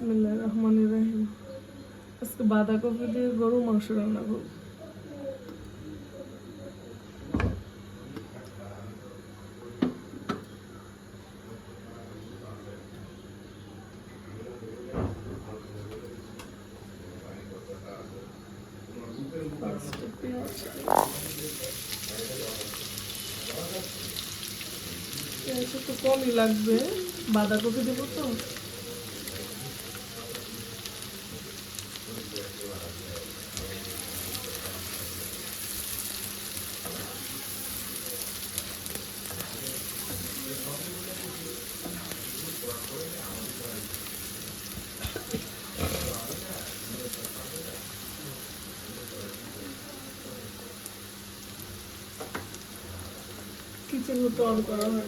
বিসমিল্লাহ রহমান রাহিম আজকে বাঁধাকপি দিয়ে গরু মাংস রান্না করব একটু কমই লাগবে বাঁধাকপি দেবো তো için mutlu olduk ona.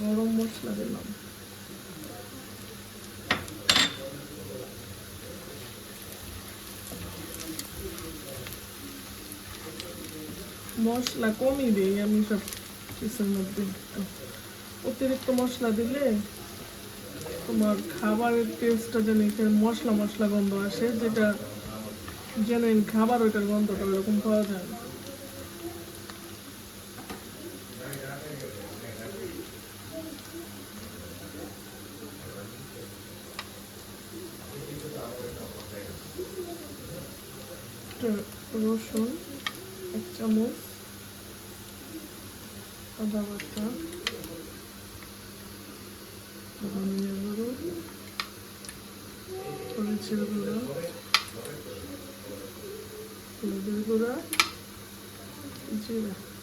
Zorun boşuna bilmem. মশলা কমই দিই, আমি সব কিছুর মধ্যে অতিরিক্ত মশলা দিলে তোমার খাবারের টেস্টটা যেন এখানে মশলা মশলা গন্ধ আসে, যেটা যেন খাবার ওইটার গন্ধটা ওইরকম পাওয়া যায় না। রসুন। এক চামচ আদা বাটা। ধনিয়া গুঁড়ো। মরিচের গুঁড়ো। হলুদের গুঁড়া। জিরা।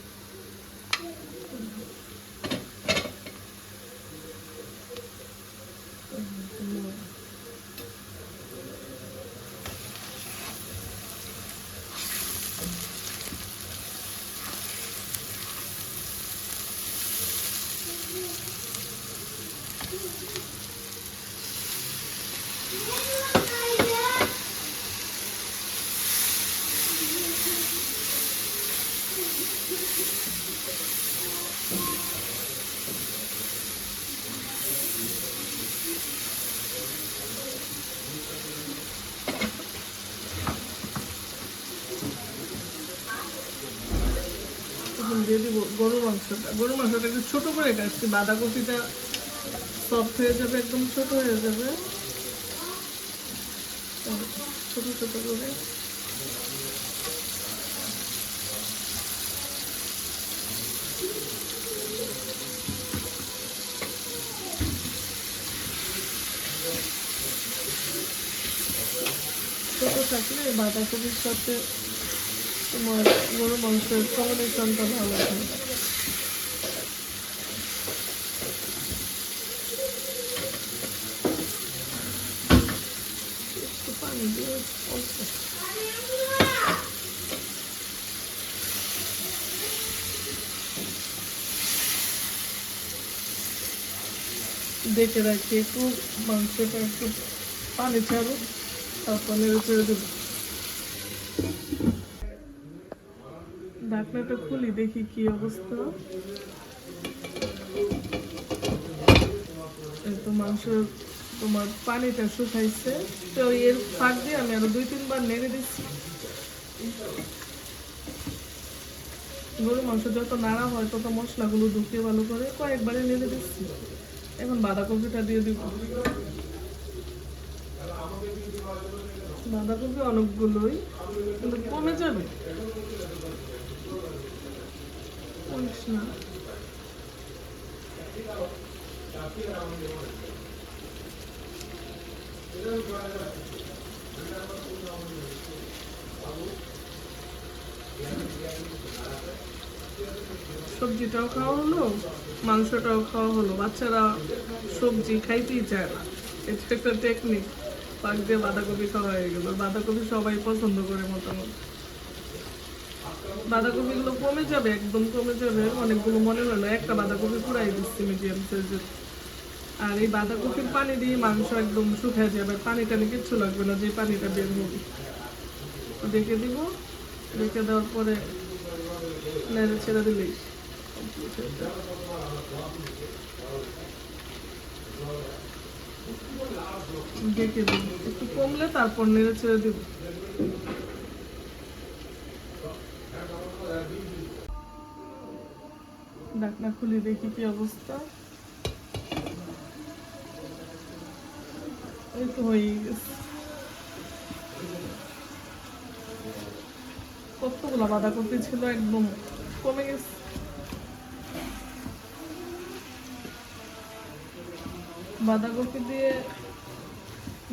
এখন দিয়ে দিব গরু মাংসটা গরু মাংসটা একটু ছোটো করে কাটছি বাঁধাকপিটা সফট হয়ে যাবে, একদম ছোট হয়ে যাবে। ছোট ছোট করে। ছোট থাকলে বাঁধাকপির সাথে গরু মাংসের কম্বিনেশনটা ভালো হয় একটু পানি দিয়ে অল্প। দেখে রাখি, একটু মাংসটা একটু পানি ছাড়ো তারপর ছেড়ে দেবো। ঢাকনাটা খুলি, দেখি কি অবস্থা। তো মাংস তোমার পানিটা শুকাইছে। তো এর ফাঁক দিয়ে আমি আরও দুই, তিনবার নেড়ে দিচ্ছি। গরু মাংস যত নাড়া হয়, তত মশলাগুলো ঢুকিয়ে ভালো করে কয়েকবারে নেড়ে দিচ্ছি। এখন বাঁধাকপিটা দিয়ে দিব। বাঁধাকপি অনেকগুলোই, কিন্তু কমে যাবে। সবজিটাও খাওয়া হলো, মাংসটাও খাওয়া হলো, বাচ্চারা সবজি খাইতেই চায় না। এটা একটা টেকনিক পাক দিয়ে বাঁধাকপি খাওয়া হয়ে গেল। বাঁধাকপি সবাই পছন্দ করে মোটামুটি। বাঁধাকপিগুলো কমে যাবে, একদম কমে যাবে, অনেকগুলো মনে হলো। একটা বাঁধাকপি পুরাই দিচ্ছি মিডিয়াম সাইজের আর এই বাঁধাকপির পানি দিয়ে মাংস একদম শুকিয়ে যাবে পানি টানি কিচ্ছু লাগবে না, যে পানিটা বের হবে। রেখে দিব। রেখে দেওয়ার পরে নেড়ে ছেড়ে দিলেই হয়ে দিব। একটু কমলে তারপর নেড়ে ছেড়ে দিব। ঢাকনা খুলে দেখি কি অবস্থা এই তো হয়ে গেছে কতগুলো ছিল একদম কমে গেছে বাঁধাকপি দিয়ে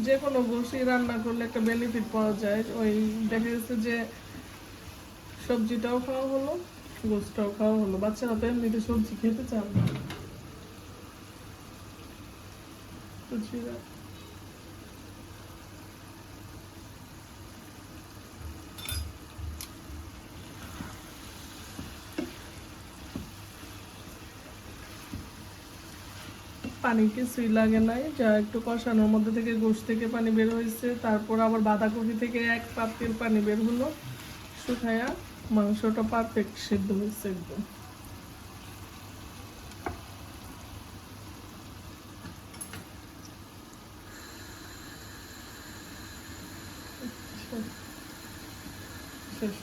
যে কোনো বসি রান্না করলে একটা বেনিফিট পাওয়া যায় ওই দেখা গেছে যে সবজিটাও খাওয়া হলো গোস্তটাও খাওয়া হলো বাচ্চারা তো এমনিতে সবজি খেতে চান না। পানি কিছুই লাগে নাই, যা একটু কষানোর মধ্যে থেকে গোশ থেকে পানি বের হয়েছে, তারপর আবার বাঁধাকপি থেকে এক পাতিল পানি বের হলো, শুকায়া মাংসটা পারফেক্ট সেদ্ধ হয়েছে একদম। আচ্ছা। শেষ